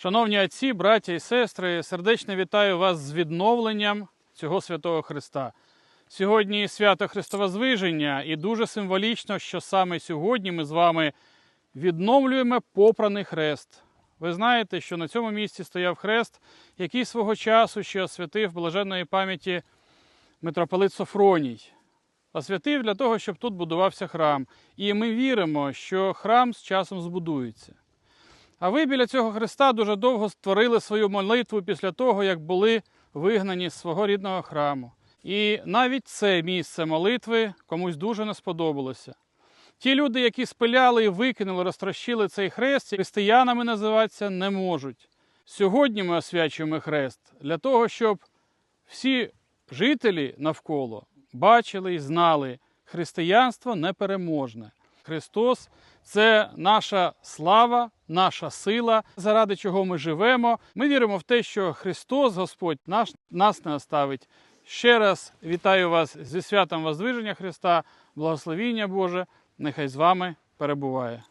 Шановні отці, браття і сестри, сердечно вітаю вас з відновленням цього святого Христа. Сьогодні свято Христовозвиження, і дуже символічно, що саме сьогодні ми з вами відновлюємо попраний хрест. Ви знаєте, що на цьому місці стояв хрест, який свого часу ще освятив блаженної пам'яті митрополит Софроній. Освятив для того, щоб тут будувався храм. І ми віримо, що храм з часом збудується. А ви біля цього Христа дуже довго створили свою молитву після того, як були вигнані з свого рідного храму. І навіть це місце молитви комусь дуже не сподобалося. Ті люди, які спиляли і викинули, розтрощили цей хрест, християнами називатися не можуть. Сьогодні ми освячуємо хрест для того, щоб всі жителі навколо бачили і знали, християнство непереможне. Христос це наша слава, наша сила, заради чого ми живемо. Ми віримо в те, що Христос, Господь, наш, нас не оставить. Ще раз вітаю вас зі святом Воздвиження Христа, благословіння Боже, нехай з вами перебуває.